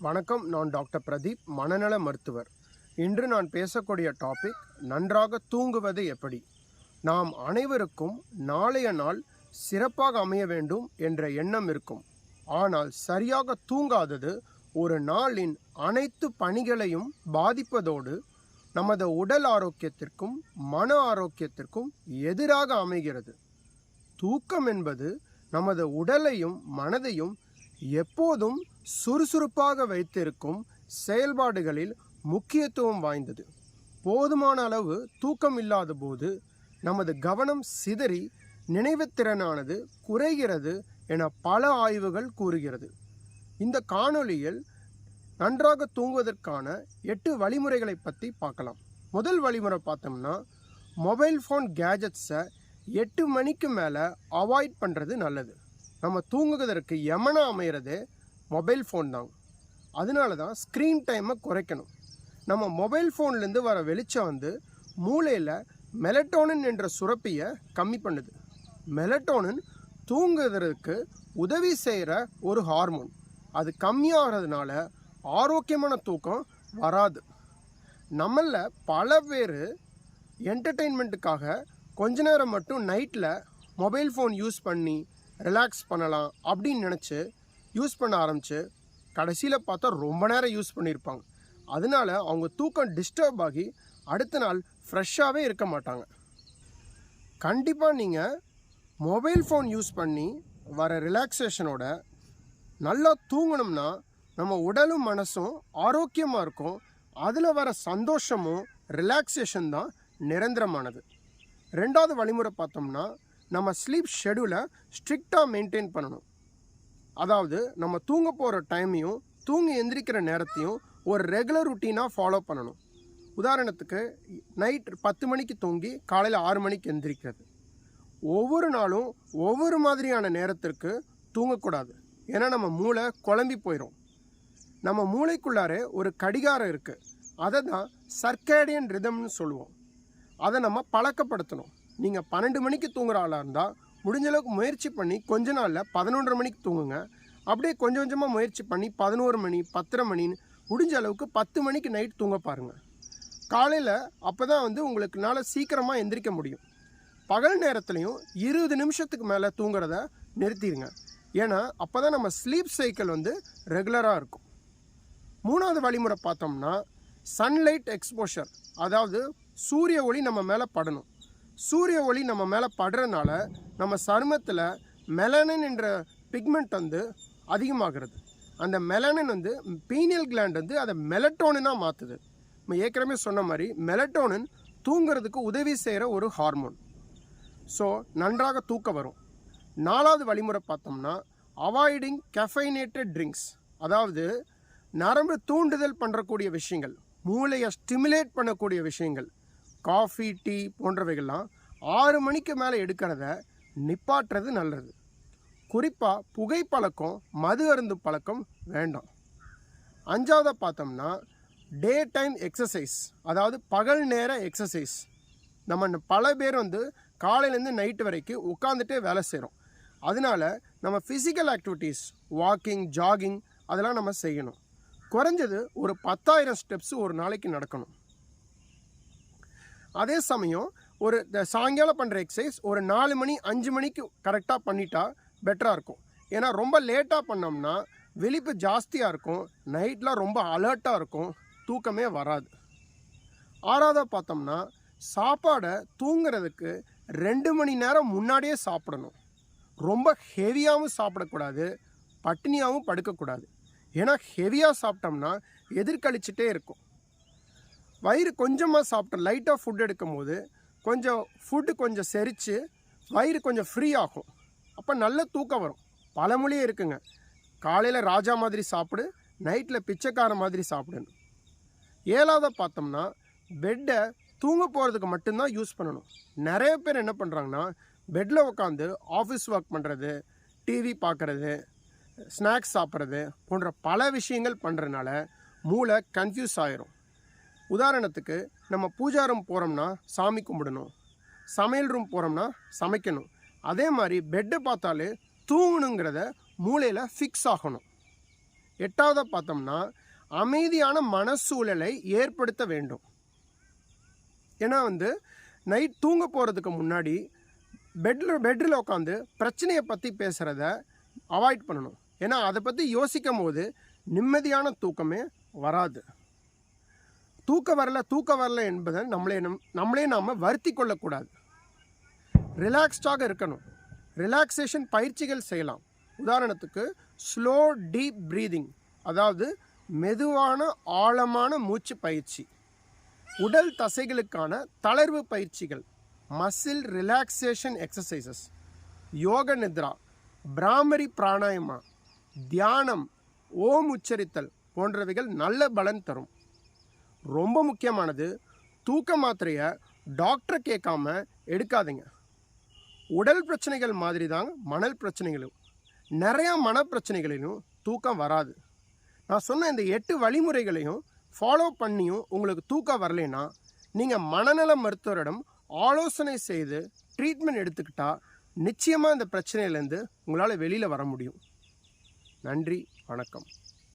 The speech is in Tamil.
வணக்கம் நான் டாக்டர் பிரதீப் மனநல மருத்துவர். இன்று நான் பேசக்கூடிய டாபிக் நன்றாக தூங்குவது எப்படி? நாம் அனைவருக்கும் நாளைய நாள் சிறப்பாக அமைய வேண்டும் என்ற எண்ணம் இருக்கும். ஆனால் சரியாக தூங்காதது ஒரு நாளின் அனைத்து பணிகளையும் பாதிப்பதோடு நமது உடல் ஆரோக்கியத்திற்கும் மன ஆரோக்கியத்திற்கும் எதிராக அமைகிறது. தூக்கம் என்பது நமது உடலையும் மனதையும் எப்போதும் சுறுசுறுப்பாக வைத்திருக்கும் செயல்பாடுகளில் முக்கியத்துவம் வாய்ந்தது. போதுமான அளவு தூக்கம் இல்லாத போது நமது கவனம் சிதறி நினைவுத்திறனானது குறைகிறது என பல ஆய்வுகள் கூறுகிறது. இந்த காணொளியில் நன்றாக தூங்குவதற்கான எட்டு வழிமுறைகளை பற்றி பார்க்கலாம். முதல் வழிமுறை பார்த்தோம்னா மொபைல் ஃபோன் கேஜெட்ஸை எட்டு மணிக்கு மேலே அவாய்ட் பண்ணுறது நல்லது. நம்ம தூங்குவதற்கு எமனாக அமைகிறது மொபைல் ஃபோன் தான். அதனால தான் ஸ்க்ரீன் டைமை குறைக்கணும். நம்ம மொபைல் ஃபோன்லேருந்து வர வெளிச்சம் வந்து மூளையில் மெலட்டோனின் என்ற சுரப்பியை கம்மி பண்ணுது. மெலட்டோனின் தூங்குறதுக்கு உதவி செய்கிற ஒரு ஹார்மோன் அது கம்மியாகிறதுனால ஆரோக்கியமான தூக்கம் வராது. நம்மள பல பேர் என்டர்டெயின்மெண்ட்டுக்காக கொஞ்ச நேரம் மட்டும் நைட்டில் மொபைல் ஃபோன் யூஸ் பண்ணி ரிலாக்ஸ் பண்ணலாம் அப்படின்னு நினச்சி யூஸ் பண்ண ஆரம்பித்து கடைசியில் பார்த்தா ரொம்ப நேரம் யூஸ் பண்ணியிருப்பாங்க. அதனால அவங்க தூக்கம் டிஸ்டர்ப் ஆகி அடுத்த நாள் ஃப்ரெஷ்ஷாகவே இருக்க மாட்டாங்க. கண்டிப்பாக நீங்கள் மொபைல் ஃபோன் யூஸ் பண்ணி வர ரிலாக்ஸேஷனோட நல்லா தூங்கணும்னா நம்ம உடலும் மனசும் ஆரோக்கியமாக இருக்கும். அதில் வர சந்தோஷமும் ரிலாக்ஸேஷன் தான் நிரந்தரமானது. ரெண்டாவது வழிமுறை பார்த்தோம்னா நம்ம ஸ்லீப் ஷெடியூலை ஸ்ட்ரிக்டாக மெயின்டைன் பண்ணணும். அதாவது நம்ம தூங்க போகிற டைமையும் தூங்கி எந்திரிக்கிற நேரத்தையும் ஒரு ரெகுலர் ருட்டீனாக ஃபாலோ பண்ணணும். உதாரணத்துக்கு நைட் பத்து மணிக்கு தூங்கி காலையில் ஆறு மணிக்கு எந்திரிக்கிறது. ஒவ்வொரு நாளும் ஒவ்வொரு மாதிரியான நேரத்திற்கு தூங்கக்கூடாது. ஏன்னா நம்ம மூளை குழம்பி போயிடும் நம்ம மூளைக்குள்ளாரே ஒரு கடிகாரம் இருக்குது அதை தான் சர்க்கேடியன் ரிதம்னு சொல்லுவோம். அதை நம்ம பழக்கப்படுத்தணும். நீங்கள் பன்னெண்டு மணிக்கு தூங்குற ஆளாக இருந்தால் முடிஞ்ச அளவுக்கு முயற்சி பண்ணி கொஞ்ச நாளில் பதினொன்றரை மணிக்கு தூங்குங்க. அப்படியே கொஞ்சம் கொஞ்சமாக முயற்சி பண்ணி பதினோரு மணி பத்தரை மணின்னு முடிஞ்ச அளவுக்கு பத்து மணிக்கு நைட் தூங்க பாருங்கள் காலையில் அப்போ தான் வந்து உங்களுக்கு நாளை சீக்கிரமாக எந்திரிக்க முடியும். பகல் நேரத்துலையும் இருபது நிமிஷத்துக்கு மேலே தூங்குறத நிறுத்திடுங்க. ஏன்னா அப்போ தான் நம்ம ஸ்லீப் சைக்கிள் வந்து ரெகுலராக இருக்கும். மூணாவது வழிமுறை பார்த்தோம்னா சன்லைட் எக்ஸ்போஷர் அதாவது சூரிய ஒளி நம்ம மேலே படணும். சூரிய ஒளி நம்ம மேலே படுறதுனால நம்ம சருமத்தில் மெலனின் என்ற பிக்மெண்ட் வந்து அதிகமாகிறது. அந்த மெலனின் வந்து பீனியல் கிளாண்ட் வந்து அதை மெலட்டோனினாக மாற்றுது நம்ம ஏற்கனவே சொன்ன மாதிரி மெலட்டோனின் தூங்குறதுக்கு உதவி செய்கிற ஒரு ஹார்மோன் ஸோ நன்றாக தூக்கம் வரும். நாலாவது வழிமுறை பார்த்தோம்னா அவாய்டிங் கெஃபைனேட்டட் ட்ரிங்க்ஸ் அதாவது நரம்பு தூண்டுதல் பண்ணுறக்கூடிய விஷயங்கள் மூளையை ஸ்டிமுலேட் பண்ணக்கூடிய விஷயங்கள். காஃபி டீ போன்றவைகள்லாம் ஆறு மணிக்கு மேலே எடுக்கிறத நிப்பாட்டுறது நல்லது. குறிப்பாக புகைப்பழக்கம் மது அருந்து பழக்கம் வேண்டாம். அஞ்சாவதாக பார்த்தோம்னா டே டைம் எக்ஸசைஸ் அதாவது பகல் நேர எக்ஸசைஸ் நம்ம பல பேர் வந்து காலையிலேருந்து நைட்டு வரைக்கும் உட்காந்துட்டே வேலை செய்கிறோம் அதனால நம்ம ஃபிசிக்கல் ஆக்டிவிட்டீஸ் வாக்கிங் ஜாகிங் அதெல்லாம் நம்ம செய்யணும். குறைஞ்சது ஒரு பத்தாயிரம் ஸ்டெப்ஸ் ஒரு நாளைக்கு நடக்கணும். அதே சமயம் ஒரு சாயங்காலம் பண்ணுற எக்ஸசைஸ் ஒரு நாலு மணி அஞ்சு மணிக்கு கரெக்டாக பண்ணிட்டா பெட்டராக இருக்கும். ஏன்னா ரொம்ப லேட்டாக பண்ணோம்னா விழிப்பு ஜாஸ்தியாக இருக்கும். நைட்லாம் ரொம்ப அலர்ட்டாக இருக்கும். தூக்கமே வராது. ஆறாவதாக பார்த்தோம்னா சாப்பாடை தூங்குறதுக்கு ரெண்டு மணி நேரம் முன்னாடியே சாப்பிடணும். ரொம்ப ஹெவியாகவும் சாப்பிடக்கூடாது. பட்டினியாகவும் படுக்கக்கூடாது. ஏன்னா ஹெவியாக சாப்பிட்டோம்னா எதிர்கழிச்சிட்டே இருக்கும். வயிறு கொஞ்சமாக சாப்பிட்டு லைட்டாக ஃபுட் எடுக்கும்போது கொஞ்சம் ஃபுட்டு கொஞ்சம் செரித்து வயிறு கொஞ்சம் ஃப்ரீ ஆகும். அப்போ நல்ல தூக்கம் வரும். பழமொழியே இருக்குங்க. காலையில் ராஜா மாதிரி சாப்பிடு நைட்டில் பிச்சைக்கார மாதிரி சாப்பிடுன்னு. ஏழாவதாக பார்த்தோம்னா பெட்டை தூங்க போகிறதுக்கு மட்டும்தான் யூஸ் பண்ணணும். நிறைய பேர் என்ன பண்ணுறாங்கன்னா பெட்டில் உட்காந்து ஆஃபீஸ் ஒர்க் பண்ணுறது டிவி பார்க்குறது ஸ்நாக்ஸ் சாப்பிட்றது போன்ற பல விஷயங்கள் பண்ணுறதுனால மூளை கன்ஃபியூஸ் ஆயிரும். உதாரணத்துக்கு நம்ம பூஜா ரூம் போகிறோம்னா சாமி கும்பிடணும். சமையல் ரூம் போகிறோம்னா சமைக்கணும். அதே மாதிரி பெட்டை பார்த்தாலே தூங்கணுங்கிறத மூளையில் ஃபிக்ஸ் ஆகணும். எட்டாவதாக பார்த்தோம்னா அமைதியான மனசூழலை ஏற்படுத்த வேண்டும். ஏன்னா வந்து நைட் தூங்க போகிறதுக்கு முன்னாடி பெட்டில் பெட்டில் உட்காந்து பிரச்சனையை பற்றி பேசுகிறத அவாய்ட் பண்ணணும். ஏன்னா அதை பற்றி யோசிக்கும் போது நிம்மதியான தூக்கமே வராது. தூக்க வரல தூக்க வரல என்பதை நம்மளே நம் நம்மளே நாம் வருத்தி கொள்ளக்கூடாது. ரிலாக்ஸ்டாக இருக்கணும். ரிலாக்ஸேஷன் பயிற்சிகள் செய்யலாம். உதாரணத்துக்கு ஸ்லோ டீப் ப்ரீதிங் அதாவது மெதுவான ஆழமான மூச்சு பயிற்சி. உடல் தசைகளுக்கான தளர்வு பயிற்சிகள் மசில் ரிலாக்ஸேஷன் எக்ஸசைசஸ் யோக நித்ரா பிராமரி பிராணாயமா தியானம் ஓம் உச்சரித்தல் போன்றவைகள் நல்ல பலன் தரும். ரொம்ப முக்கியமானது தூக்க மாத்திரையை டாக்டரை கேட்காம எடுக்காதீங்க. உடல் பிரச்சனைகள் மாதிரி தான் மணல் பிரச்சனைகளும். நிறையா மன பிரச்சனைகளிலும் தூக்கம் வராது. நான் சொன்ன இந்த எட்டு வழிமுறைகளையும் ஃபாலோ பண்ணியும் உங்களுக்கு தூக்கம் வரலைன்னா நீங்கள் மனநல மருத்துவரிடம் ஆலோசனை செய்து ட்ரீட்மெண்ட் எடுத்துக்கிட்டால் நிச்சயமாக இந்த பிரச்சனையிலேருந்து உங்களால் வெளியில் வர முடியும். நன்றி வணக்கம்.